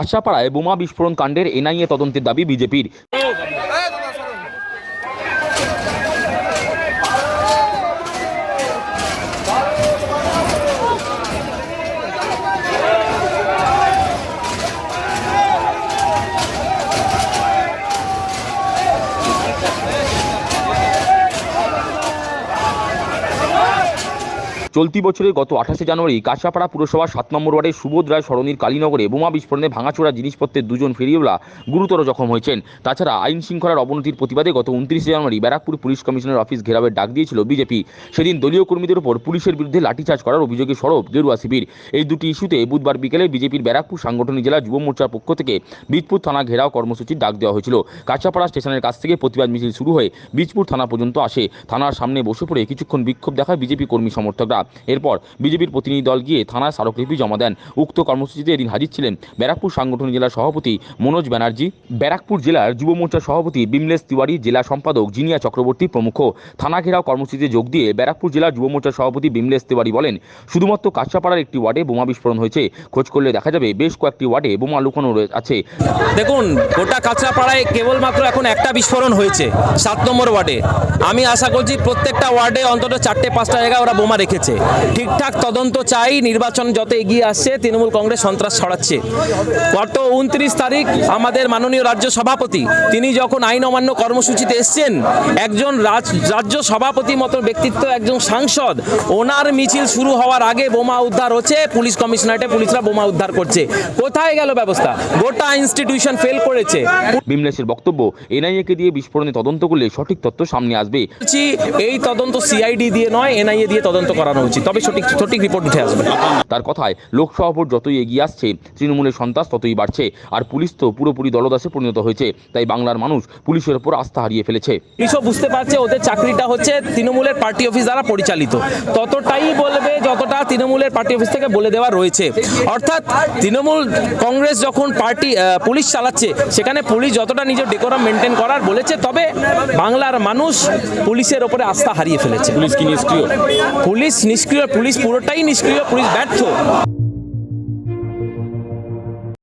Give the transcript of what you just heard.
কাঁচাপাড়ায় বোমা বিস্ফোরণ কাণ্ডের এনআইএ তদন্তের দাবি বিজেপির। চলতি বছরের গত আঠাশে জানুয়ারি কাঁচাপাড়া পুরসভার সাত নম্বর ওয়ার্ডের সুবোধ রায় সরণির কালীনগরে বোমা বিস্ফোরণে ভাঙাচোরা জিনিসপত্রের দুজন ফেরিওয়ালা গুরুতর জখম হয়েছেন। তাছাড়া আইন শৃঙ্খলার অবনতির প্রতিবাদে গত উনত্রিশে জানুয়ারি ব্যারাকপুর পুলিশ কমিশনের অফিস ঘেরাবের ডাক দিয়েছিল বিজেপি। সেদিন দলীয় কর্মীদের উপর পুলিশের বিরুদ্ধে লাঠিচার্জ করার অভিযোগে সরব গেরুয়া শিবির। এই দুটি ইস্যুতে বুধবার বিকেলে বিজেপির ব্যারাকপুর সাংগঠনিক জেলা যুব মোর্চার পক্ষ থেকে বীজপুর থানা ঘেরাও কর্মসূচির ডাক দেওয়া হয়েছিল। কাঁচাপাড়া স্টেশনের কাছ থেকে প্রতিবাদ মিছিল শুরু হয়ে বীজপুর থানা পর্যন্ত আসে। থানার সামনে বসে পড়ে কিছুক্ষণ বিক্ষোভ দেখায় বিজেপি কর্মী সমর্থকরা। এরপর বিজেপির প্রতিনিধি দল গিয়ে থানায় স্মারকলিপি জমা দেন। উক্ত কর্মসূচিতে এদিন হাজির ছিলেন ব্যারাকপুর সাংগঠনিক জেলার সভাপতি মনোজ ব্যানার্জি। ব্যারাকপুর জেলার যুব মোর্চার সভাপতি বিমলেশ তিওয়ারি, জেলা সম্পাদক জিনিয়া চক্রবর্তী প্রমুখ। থানা ঘেরাও কর্মসূচিতে যোগ দিয়ে ব্যারাকপুর জেলার যুব মোর্চার সভাপতি বিমলেশ তিওয়ারি বলেন, শুধুমাত্র কাঁচাপাড়ার একটি ওয়ার্ডে বোমা বিস্ফোরণ হয়েছে। খোঁজ করলে দেখা যাবে বেশ কয়েকটি ওয়ার্ডে বোমা লুকানো আছে। দেখুন, গোটা কাঁচরাপাড়ায় কেবলমাত্র এখন একটা বিস্ফোরণ হয়েছে, সাত নম্বর ওয়ার্ডে। আমি আশা করছি প্রত্যেকটা ওয়ার্ডে অন্তত চারটে পাঁচটা জায়গায় ওরা বোমা রেখেছে। ঠিকঠাক তদন্ত চাই নির্বাচন যত এগিয়ে আসছে তৃণমূল কংগ্রেস সন্ত্রাস ছড়াচ্ছে। গত উনত্রিশ তারিখ আমাদের মাননীয় রাজ্য সভাপতি তিনি যখন আইন অমান্য কর্মসূচিতে এসছেন একজন রাজ- রাজ্য সভাপতি মতো ব্যক্তিত্ব একজন সাংসদ ওনার মিছিল শুরু হওয়ার আগে বোমা উদ্ধার হচ্ছে পুলিশ কমিশনারেটে পুলিশরা বোমা উদ্ধার করছে। কোথায় গেল ব্যবস্থা? গোটা ইনস্টিটিউশন ফেল করেছে। বিমলেশের বক্তব্য এনআইএকে দিয়ে বিস্ফোরণে তদন্ত করলে সঠিক তথ্য সামনে আসবে। এই তদন্ত সিআইডি দিয়ে নয় এনআইএ দিয়ে তদন্ত করানো উচিত। তবে সঠিক সঠিক রিপোর্ট উঠে আসবে। তার কথায় লোকসভা ভোট যতই এগিয়ে আসছে তৃণমূলের সন্ত্রাস ততই বাড়ছে। আর পুলিশ তো পুরোপুরি দলদাসে পরিণত হয়েছে। তাই বাংলার মানুষ পুলিশের ওপর আস্থা হারিয়ে ফেলেছে। পুলিশও বুঝতে পারছে ওদের চাকরিটা হচ্ছে তৃণমূলের পার্টি অফিস দ্বারা পরিচালিত। ততটাই বলবে যতটা তৃণমূলের পার্টি অফিস থেকে বলে দেওয়া রয়েছে। অর্থাৎ তৃণমূল কংগ্রেস যখন পার্টি পুলিশ চালাচ্ছে সেখানে পুলিশ যতটা নিজের ডেকোরাম মেনটেন করার বলেছে তবে বাংলার মানুষ পুলিশের ওপরে আস্থা হারিয়ে ফেলেছে। পুলিশ কি নিষ্ক্রিয়? পুলিশ নিষ্ক্রিয় পুলিশ পুরোটাই নিষ্ক্রিয় পুলিশ ব্যর্থ।